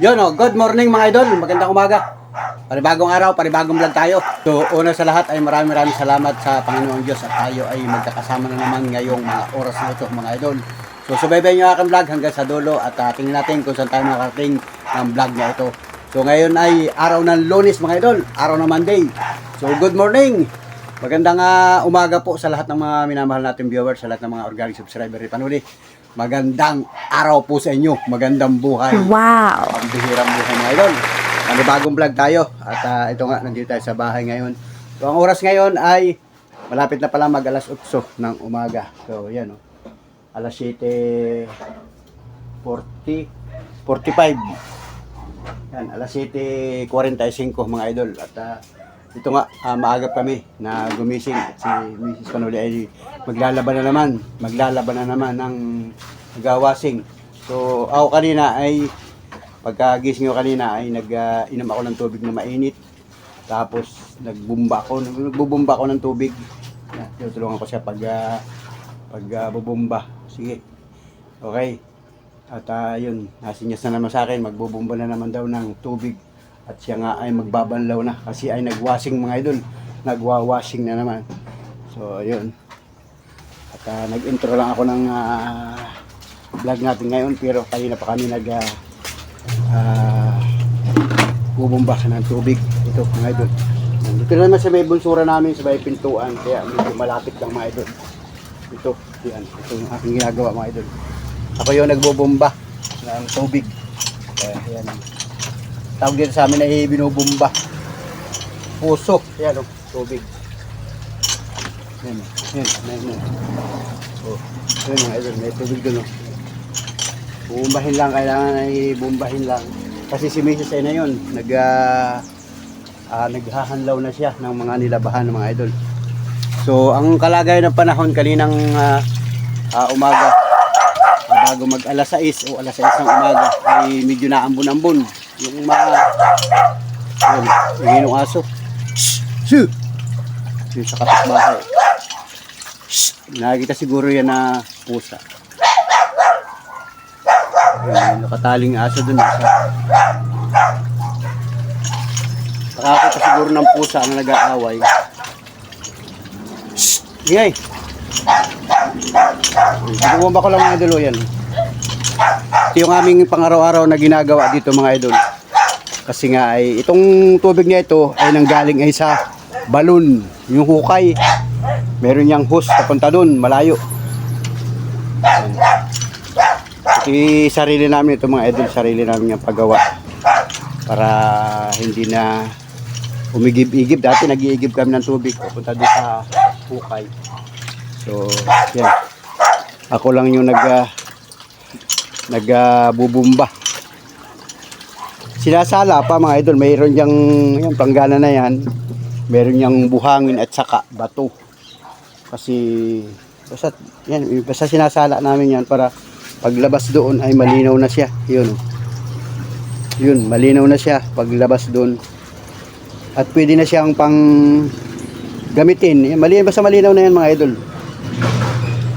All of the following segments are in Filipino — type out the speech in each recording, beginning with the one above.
Yun o, good morning mga idol, magandang umaga. Panibagong araw, panibagong vlog tayo. So, una sa lahat ay maraming maraming salamat sa Panginoong Diyos at tayo ay magkakasama na naman ngayong mga oras na ito mga idol. So, subaybayan nyo aking vlog hanggang sa dulo at uh, tingnan natin kung saan tayo makarating ng vlog na ito. So, ngayon ay araw ng lunes mga idol, araw ng Monday. So, good morning! Magandang ah, umaga po sa lahat ng mga minamahal nating viewers, sa lahat ng mga organic subscriber ni Panuli. Magandang araw po sa inyo, magandang buhay. Wow. Ang bihirang buhay mga idol. Panibagong vlog tayo. At ah, ito nga, nandito tayo sa bahay ngayon. So, ang oras ngayon ay malapit na pala mag alas 8 ng umaga. So, yan o. Alas 7.40, 45. Yan, alas 7.45 mga idol. At ah, ito nga, ah, maagap kami na gumising. Si Mrs. Panuli ay maglalaban na naman. Maglalaban na naman ng gawasing. So, ako kanina ay pagkagising ko kanina ay nag-inom ako ng tubig na mainit. Tapos nagbumba ako, nagbubumba ako ng tubig. Tinutulungan ko siya pag ah, pag ah, bubumba. Sige. Okay. At ah, yun, nasinyas na naman sa akin, magbubumba na naman daw ng tubig. At siya nga ay magbabanlaw na kasi ay nagwashing mga idol. Nagwa-washing na naman. So, yun. At ah, nag-intro lang ako ng ah, vlog natin ngayon pero kanina pa kami nag ah, ah, bubumba ng tubig. Ito mga idol. Dito na naman sa may bunsura namin sa may pintuan kaya medyo malapit lang mga idol. Ito, yan. Ito yung aking ginagawa mga idol. Ako yung nagbubumba ng tubig. Kaya yan. Tawag dito sa amin ay binubumba. Puso. Yan o, tubig. Yan o. Yan, yan, yan. Oh, yan mga may tubig doon o. Bumbahin lang, kailangan ay bumbahin lang. Kasi si Mrs. ay na yun, nag, ah, ah, naghahanlaw na siya ng mga nilabahan ng mga idol. So, ang kalagayan ng panahon kaninang ah, ah, umaga, bago mag alas 6 o alas 6 ng umaga, ay medyo naambon-ambon. Yung mga, yun, yung yung aso. Yung sa kapitbahay. Nakikita siguro yan na pusa. Ayun, nakataling aso dun. Isa. Nakakita siguro ng pusa na nag-aaway. Ingay! Bumaba ko lang mga idol o yan. Ito yung aming pang-araw-araw na ginagawa dito mga idol. Kasi nga ay itong tubig niya ito ay nanggaling ay sa balon. Yung hukay. Meron niyang hose papunta doon, malayo. I sarili namin ito mga idol, sarili namin yung paggawa para hindi na umigib-igib. Dati nag-iigib kami ng tubig papunta doon sa hukay. So, yan. Ako lang yung nag uh, nagbubumba. Sinasala pa mga idol, mayroon yang yan panggana na yan. Meron yang buhangin at saka bato. Kasi basta yan, basta sinasala namin yan para paglabas doon ay malinaw na siya. Yun. Yun, malinaw na siya paglabas doon. At pwede na siyang pang gamitin. Yan, mali, basta malinaw na yan mga idol.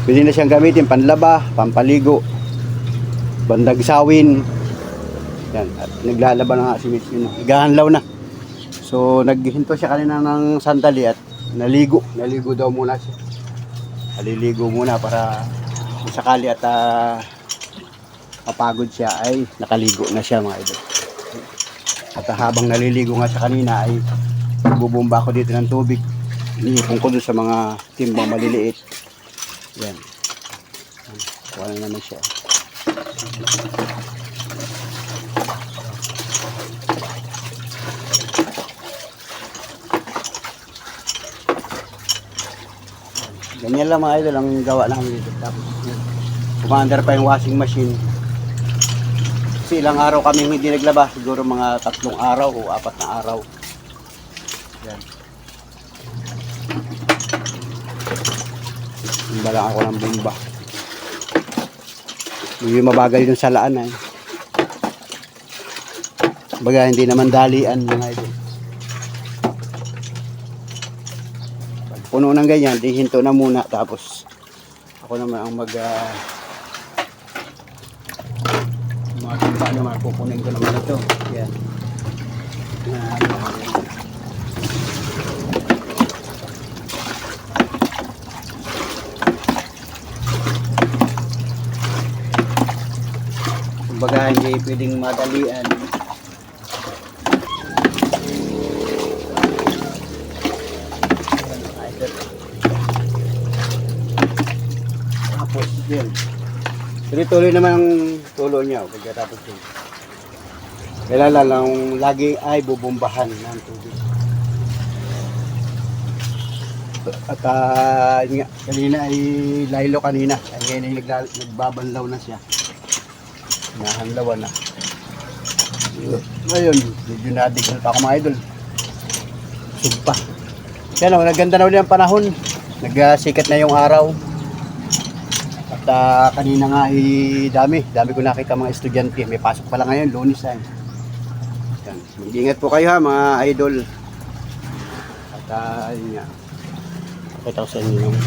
Pwede na siyang gamitin panlaba, pampaligo, bandag sawin. Yan, at naglalaba na nga si Miss yun. Naghahanlaw na. So, naghinto siya kanina ng sandali at naligo. Naligo daw muna siya. Aliligo muna para sakali at ah, mapagod siya ay nakaligo na siya mga idol. At ah, habang naliligo nga siya kanina ay bubumba ako dito ng tubig. Iniipon ko sa mga timbang maliliit. Yan. Na naman siya. Ganyan lang mga idol ang gawa namin dito. Tapos yun, kumandar pa yung washing machine. Kasi ilang araw kami hindi naglaba. Siguro mga tatlong araw o apat na araw. Yan. Bumba lang ako ng bumba. Hindi mabagal yung salaan eh. Baga hindi naman dalian mga idol. Pag puno ng ganyan, di hinto na muna tapos ako naman ang mag uh, mag paano makukunin ko naman ito. Yan. Na, Kumbaga hindi pwedeng madalian. Tapos yun. Tuloy-tuloy naman ang tulo niya pagkatapos yun. Kailangan lang lagi ay bubumbahan ng tubig. At nga, kanina ay laylo kanina. Ay ngayon ay nagbabanlaw na siya. Nahanlawan na. Ngayon, medyo nadigal pa ako mga idol. Sug pa. Kaya naman, naganda na ulit ang panahon. Nagsikat na yung araw. At ah, kanina nga ay dami. Dami ko nakita mga estudyante. May pasok pala ngayon, lunis na. Yan. Mag-ingat po kayo ha mga idol. At uh, yun nga. Pakita ko sa inyo yung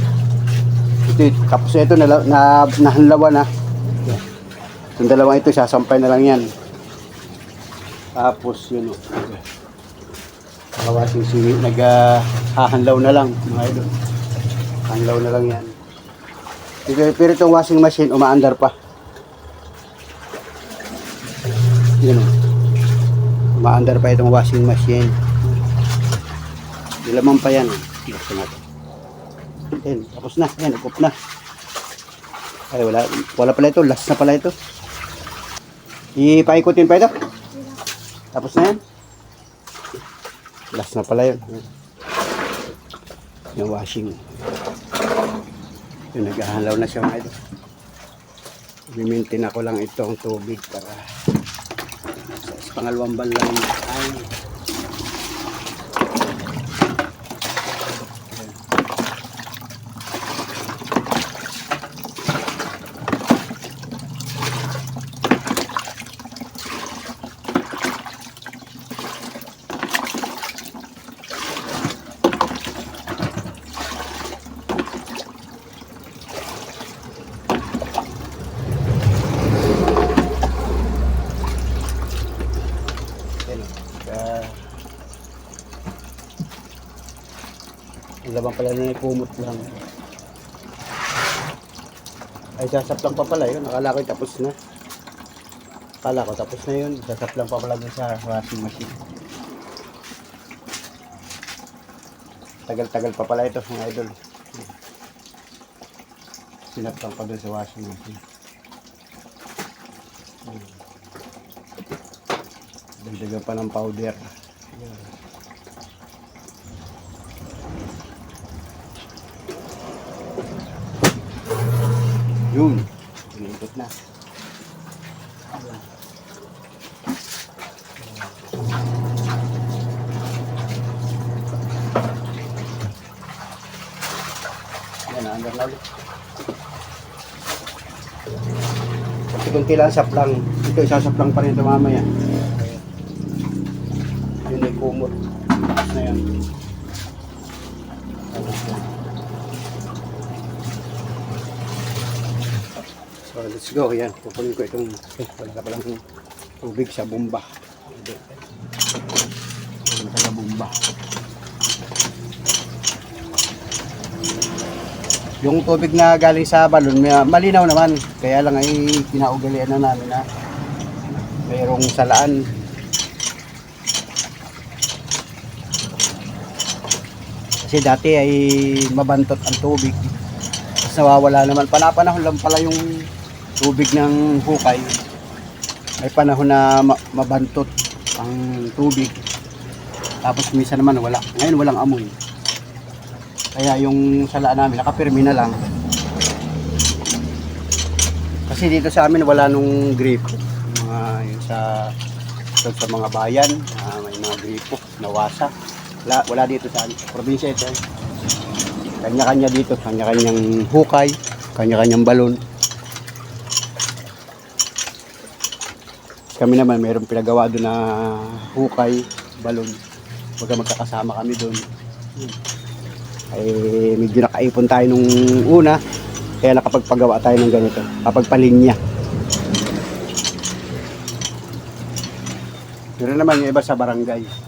ito, tapos ito na, na nahanlawan na. Yan. Itong dalawang ito, sasampay na lang yan. Tapos yun o. Kawasing siwi, naghahanlaw na lang mga idol. Hanlaw na lang yan. Pero, pero itong washing machine, umaandar pa. Yun o. Umaandar pa itong washing machine. Ilaman pa yan. oh. Buksan natin. Yan, tapos na. Yan, upop na. Ay, wala, wala pala ito. Last na pala ito. Ipaikutin pa ito. Tapos na yan. Last na pala yun. Yung washing. Yung naghahalaw na siya mga ito. Mimintin ako lang ito ang tubig para sa pangalawang banlang ay Yan, uh, ang laban pala na kumot lang. Ay, sasaplang pa pala yun. Akala ko tapos na. Akala ko tapos na yun. Sasaplang pa pala dun sa washing machine. Tagal-tagal pa pala ito mga idol. Sinaplang pa dun sa washing machine. Dagdagan pa ng powder. Yun. Iniikot na. Yan, under na ulit. Kunti-kunti lang saplang. Ito isasaplang pa rin ito mamaya. Yun ay kumot. Tapos na yan. Tapos na. So let's go. Yan. Kukunin ko itong eh, wala ka palang tubig sa bomba. Wala sa bomba. Yung tubig na galing sa balon, may- malinaw naman. Kaya lang ay kinaugalian na namin na mayroong salaan Kasi dati ay mabantot ang tubig. Tapos nawawala naman. Panapanahon lang pala yung tubig ng hukay. May panahon na ma- mabantot ang tubig. Tapos minsan naman wala. Ngayon walang amoy. Kaya yung sala namin nakapirmi na lang. Kasi dito sa amin wala nung gripo. Mga yung sa sa sa mga bayan, ah, may mga gripo, nawasa. Wala, wala dito sa probinsya ito. eh. Kanya-kanya dito, kanya-kanyang hukay, kanya-kanyang balon. Kami naman mayroong pinagawa doon na hukay, balon. Huwag magkakasama kami doon. Ay medyo nakaipon tayo nung una, kaya nakapagpagawa tayo ng ganito, kapag palinya. Pero naman yung iba sa barangay.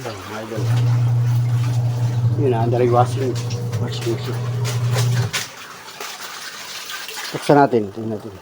Ayan, mga idol. Washing, washing machine. Buksan natin, tingnan natin.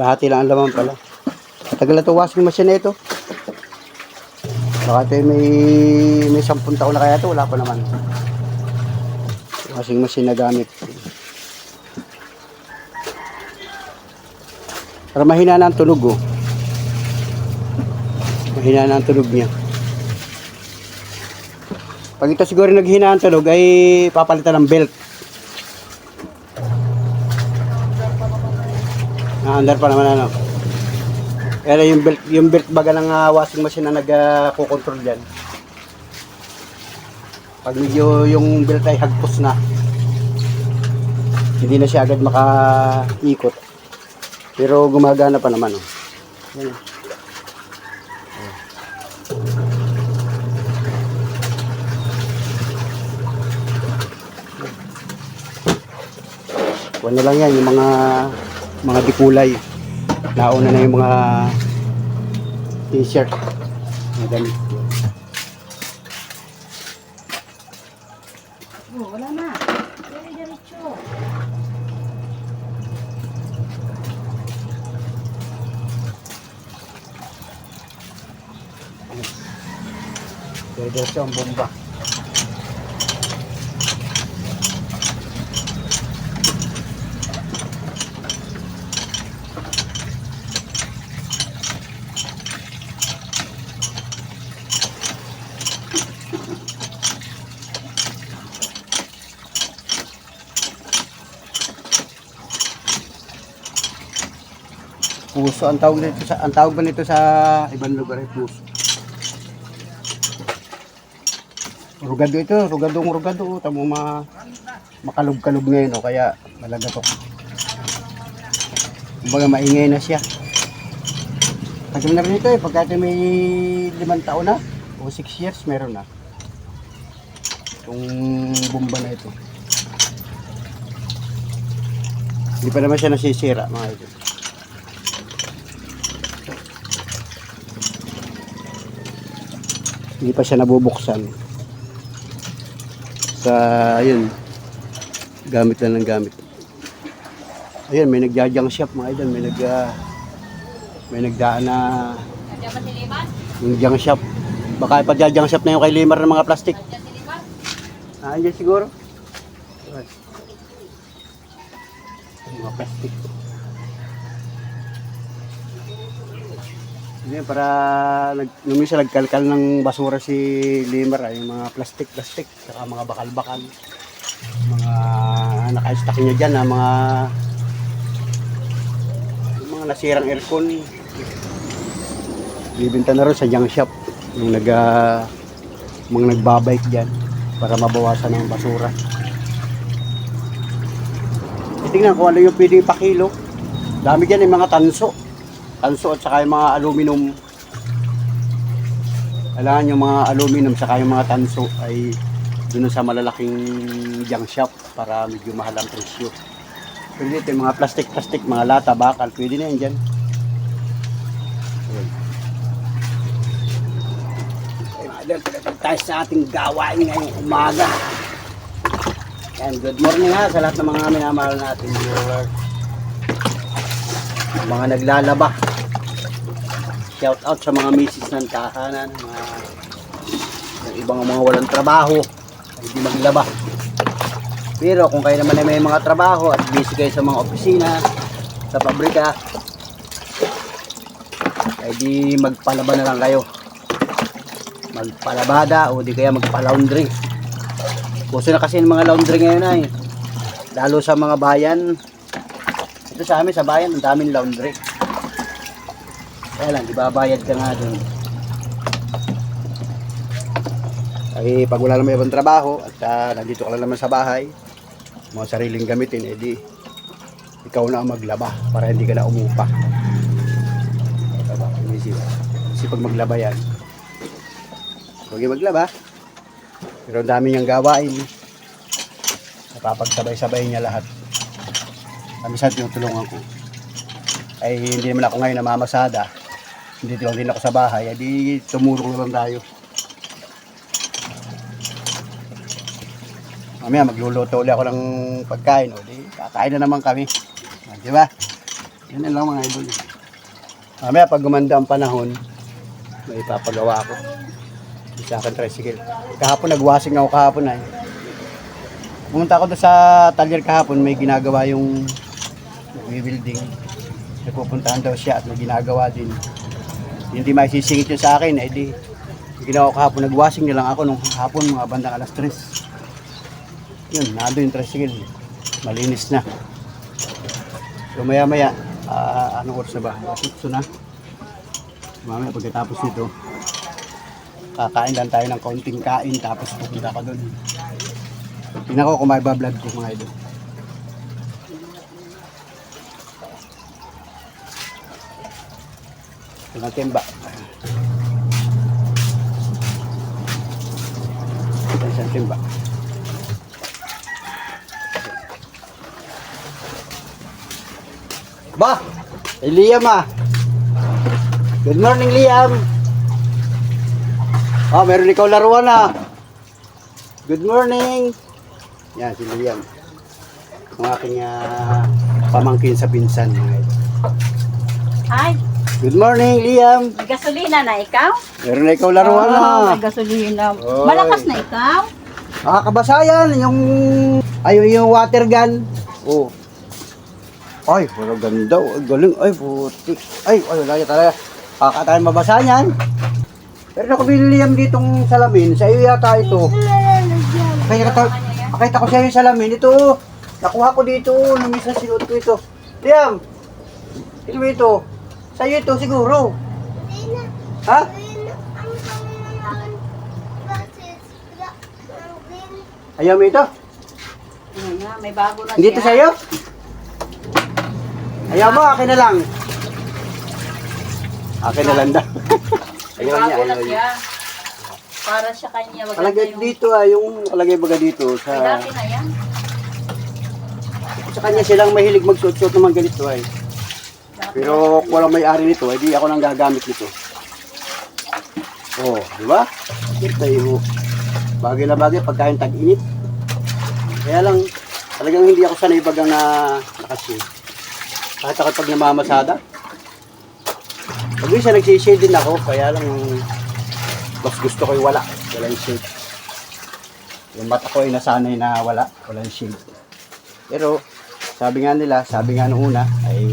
Kalahati lang ang laman pala. Tagal na to washing machine na ito. Baka ito may, may 10 taon na kaya ito. Wala pa naman. Washing machine na gamit. Para mahina na ang tunog oh. Mahina na ang tunog niya. Pag ito siguro naghina ang tunog ay papalitan ng belt. Naandar pa naman ano. Pero yung belt, yung belt baga ng ah, washing machine na nag-control dyan. Pag medyo yung belt ay hagpos na, hindi na siya agad makaikot. Pero gumagana pa naman. Oh. Yan. na lang yan, yung mga mga dikulay. Nauna na yung mga t-shirt. Mga damit. Oh, wala na. Very diretso. Dito siya ang bomba. Puso ang tawag nito sa ang tawag ba nito sa ibang lugar ay puso. Rugado ito, rugadong rugado. Tamo ma makalog-kalog ngayon, o kaya malaga to. Kumbaga maingay na siya. Kasi na rin ito eh, pagka ito may limang taon na, o six years, meron na. Itong bomba na ito. Hindi pa naman siya nasisira, mga ito. Hindi pa siya nabubuksan sa ayun gamit lang ng gamit ayun may nagjajang shop mga idol may nag ah, may nagdaan na yung shop Baka ipadyajang shop na yung kay Limar ng mga plastic. Ah, andyan siguro. Mga plastic. Yan, para nung minsan nagkalkal ng basura si Limar ay yung mga plastic-plastic, saka mga bakal-bakal. Mga naka-stack niya dyan, na mga yung mga nasirang aircon. Bibinta na rin sa junk shop yung nag ah, mga nagbabike dyan para mabawasan ang basura. Tingnan ko ano yung pwedeng pakilo. Dami dyan yung mga tanso. Tanso at saka yung mga aluminum. Kailangan yung mga aluminum saka yung mga tanso ay doon sa malalaking junk shop para medyo mahal ang presyo. Pero dito yung mga plastic-plastic, mga lata, bakal, pwede na yan dyan. Ayan. Tayo sa ating gawain ngayong umaga. And good morning ha sa lahat ng mga minamahal natin viewers. Mga naglalaba. Shout out sa mga misis ng tahanan, mga yung ibang mga walang trabaho, hindi maglaba. Pero kung kayo naman ay may mga trabaho at busy kayo sa mga opisina, sa pabrika, ay di magpalaba na lang kayo. Magpalabada o di kaya magpa-laundry. Gusto na kasi ng mga laundry ngayon ay. Lalo sa mga bayan. Ito sa amin sa bayan, ang daming laundry. Kaya lang, di ba bayad ka nga dun. Ay, pag wala naman ibang trabaho at ah, nandito ka lang naman sa bahay, mga sariling gamitin, edi ikaw na ang maglaba para hindi ka na umupa. Kasi pag maglaba yan, huwag yung maglaba. Pero ang dami niyang gawain. Napapagsabay-sabay niya lahat. Kami sa tinutulungan ko. Ay hindi naman ako ngayon namamasada. Hindi lang din ako sa bahay. Ay di tumulong na lang tayo. Mamaya magluluto ulit ako ng pagkain. O di kakain na naman kami. Di ba? Yan lang mga idol. Mamaya pag gumanda ang panahon, may ipapagawa ako sa akin tricycle. Kahapon nagwasing ako kahapon ay. Pumunta ako doon sa talyer kahapon, may ginagawa yung building. Nagpupuntahan daw siya at may ginagawa din. Hindi may sisingit yun sa akin, eh di ginawa ko kahapon, nagwasing na lang ako nung hapon mga bandang alas 3. Yun, nando yung tricycle. Malinis na. So maya maya, ah, anong oras na ba? Alas 8 na. Mamaya pagkatapos nito, kakain lang tayo ng kaunting kain tapos pupunta ka doon. Tingnan ko kung ko mga idol. Ito na timba. Ito isang timba. Ba! Eh, Liam ah! Good morning Liam! Ah, meron ikaw laruan na. Good morning. Yan, si Liam. Ang aking ah, pamangkin sa pinsan. Ay, Good morning, Liam. may gasolina na ikaw? Meron na ikaw laruan na. Oo, may gasolina. Oy. Malakas na ikaw? Nakakabasayan, yung, ay, yung water gun. Oh. Ay, wala ganda. Ay, galing. Ay, puti. Ay, ay, wala talaga. Kakatayin mabasa niyan. Pero ako binili yan ditong salamin. Sa iyo yata ito. Kaya kata, nakita ko sa iyo yung salamin. Ito, nakuha ko dito. Nung isa sinuot ko ito. Liam, ito ito. Sa iyo ito siguro. Ha? Ayaw mo ito? Nga, may bago na Hindi ito siya. sa'yo? Ayaw mo, akin na lang. Akin na lang daw. May ayaw niya, bago na ayaw niya. siya. Para sa kanya, wag Alagay yung... dito ah, yung alagay baga dito May sa dati na yan. sa kanya silang mahilig magsuot-suot naman ganito ay. Pero kung walang may-ari nito, ay di ako nang gagamit nito. Oh, di ba? Ito yung bagay na bagay pagkain tag-init. Kaya lang, talagang hindi ako sanay bagang na nakashade. Kahit ako pag namamasada. Pag minsan nagsishade din ako, kaya lang Mas gusto ko yung wala. Walang shade. Yung mata ko ay nasanay na wala. Walang shade. Pero, sabi nga nila, sabi nga nung una, ay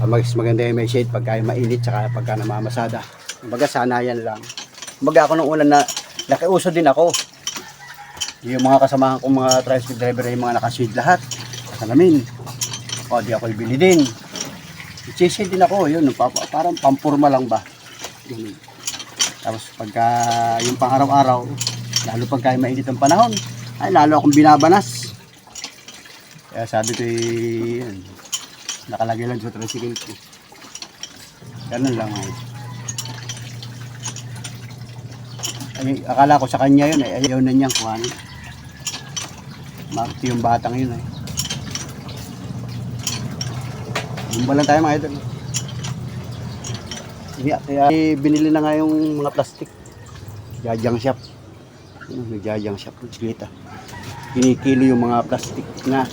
ah, mas maganda yung may shade pagka yung mainit tsaka pagka namamasada. Kumbaga, sanayan lang. Kumbaga ako nung una na, nakiuso din ako. Yung mga kasamahan kong mga tricycle driver ay mga nakashade lahat. Kasalamin. O, di ako ibili din. Chase din ako, yun, pa- pa- parang pampurma lang ba. Ganun. Tapos pagka yung pang araw-araw, lalo pagka mainit ang panahon, ay lalo akong binabanas. Kaya sabi ko, eh, yun, nakalagay lang sa tricycle ko. Ganun lang ay. Ay, akala ko sa kanya yun, ay ayaw na niyang kuhanin. Makti yung batang yun ay. Bumba lang tayo mga idol. Kaya, kaya eh, binili na nga yung mga plastic. Jajang shop. Ano, Nagjajang shop. Kita. Kinikilo yung mga plastic na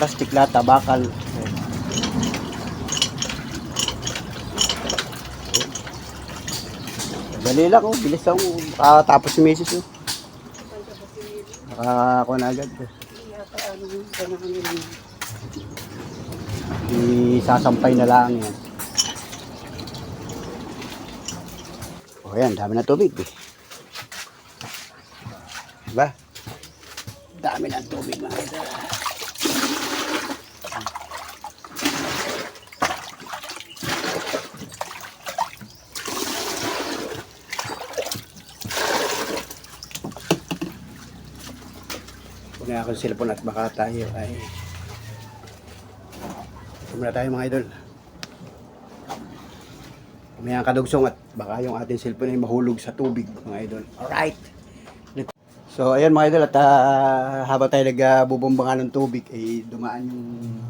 plastic lata, bakal. Dali lang oh, bilis ako. Nakatapos si Mrs. Oh. Nakakuha na agad. Oh. Isasampay na lang yan. O yan, dami na tubig eh. Diba? Dami ng tubig mga Kunin ako yung cellphone at baka tayo ay Muna tayo mga idol. May ang kadugsong at baka yung ating cellphone ay mahulog sa tubig mga idol. Alright. So ayan mga idol at ah, habang tayo nagbubomba nga ng tubig ay dumaan yung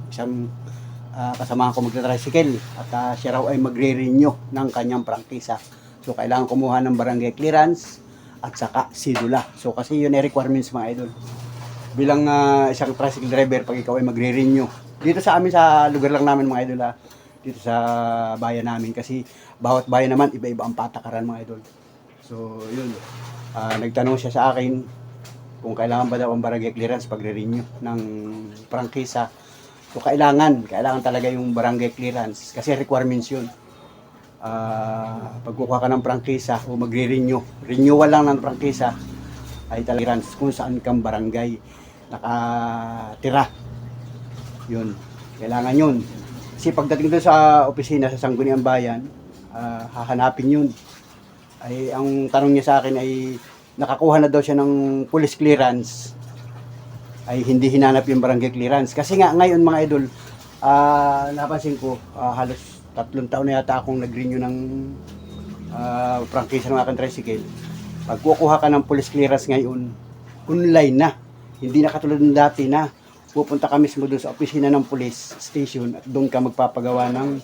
isang ah, kasama ko magta-tricycle at ah, siya raw ay magre-renew ng kanyang prangkisa. So kailangan kumuha ng barangay clearance at saka sidula. So kasi yun ay requirements mga idol. Bilang ah, isang tricycle driver pag ikaw ay magre-renew. Dito sa amin sa lugar lang namin mga idol ha. Dito sa bayan namin kasi bawat bayan naman iba-iba ang patakaran mga idol. So yun. Ah, nagtanong siya sa akin kung kailangan ba daw ang barangay clearance pagre-renew ng prangkisa. So kailangan, kailangan talaga yung barangay clearance kasi requirements yun. Ah, pagkukuha ka ng prangkisa o magre-renew, renewal lang ng prangkisa ay talaga kung saan kang barangay nakatira. Yun, kailangan yun. Kasi pagdating doon sa opisina sa Sangguniang Bayan, ah, hahanapin yun. Ay, ang tanong niya sa akin ay nakakuha na daw siya ng police clearance ay hindi hinanap yung barangay clearance. Kasi nga ngayon mga idol, ah napansin ko, ah, halos tatlong taon na yata akong nag-renew ng uh, prangkisa ng aking tricycle. Pag kukuha ka ng police clearance ngayon, online na. Hindi na katulad ng dati na pupunta ka mismo doon sa opisina ng police station at doon ka magpapagawa ng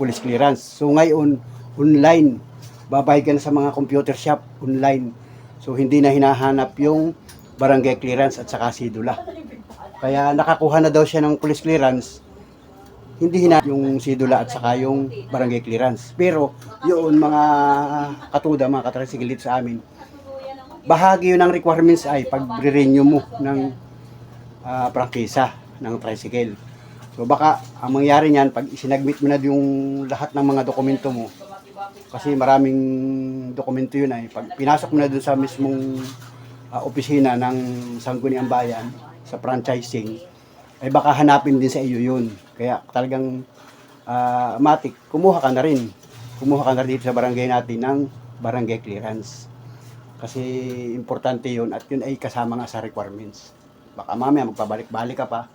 police clearance. So ngayon, online. Babayad ka na sa mga computer shop, online. So hindi na hinahanap yung barangay clearance at saka sidula. Kaya nakakuha na daw siya ng police clearance, hindi hina yung sidula at saka yung barangay clearance. Pero yun mga katuda, mga katrasigil dito sa amin, bahagi yun ng requirements ay pag-renew mo ng ah, prangkisa ng tricycle. So baka ang mangyari niyan pag isinagmit mo na yung lahat ng mga dokumento mo kasi maraming dokumento yun ay pag pinasok mo na doon sa mismong ah, opisina ng Sangguniang Bayan sa franchising ay baka hanapin din sa iyo yun. Kaya talagang ah, matik, kumuha ka na rin. Kumuha ka na rin dito sa barangay natin ng barangay clearance. Kasi importante yun at yun ay kasama nga sa requirements. Baka mamaya magpabalik-balik ka pa.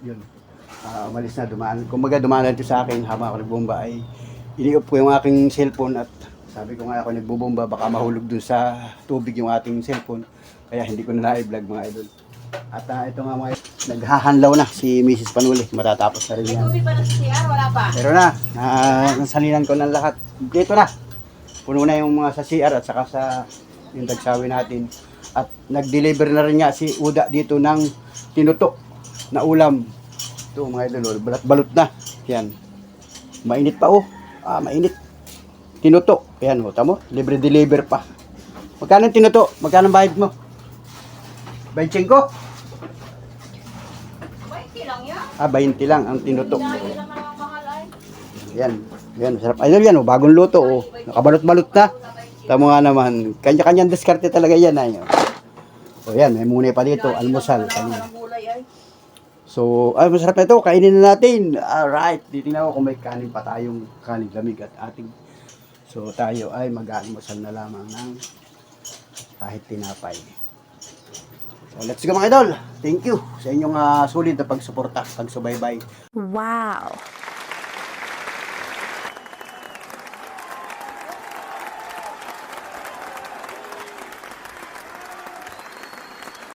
Yun. Ah, umalis na dumaan. Kumbaga dumaan na ito sa akin habang ako nagbomba ay iniup ko yung aking cellphone at sabi ko nga ako nagbubomba baka mahulog dun sa tubig yung ating cellphone. Kaya hindi ko na na-vlog mga idol. At ah, ito nga mga naghahanlaw na si Mrs. Panuli. Matatapos na rin yan. Tubig pa na sa CR, wala pa. Pero na, na nasalinan ko ng lahat. Dito na. Puno na yung mga sa CR at saka sa yung dagsawi natin. At nag-deliver na rin nga si Uda dito ng tinutok na ulam. Ito mga idol, oh, balat-balot na. Yan. Mainit pa oh. Ah, mainit. Tinutok. Ayan, ho, tamo. Libre deliver pa. Magkano tinuto? Magkano bayad mo? 25? May lang yan. Ah, 20 lang ang tinuto. Dahil lang ang mahal ay. Yan. Yan, masarap. Idol yan, oh, bagong luto. Oh. Nakabalot-balot na. Tamo nga naman. Kanya-kanyang diskarte talaga yan. Ay. O yan, may muna pa dito. Almusal. Kanina. So, ay, masarap na ito. Kainin na natin. Alright. Titingnan ko kung may kanin pa tayong kanin lamig at ating. So, tayo ay mag-almusal na lamang ng kahit tinapay. So, let's go mga idol. Thank you sa inyong uh, sulit na pagsuporta, pagsubaybay. Wow.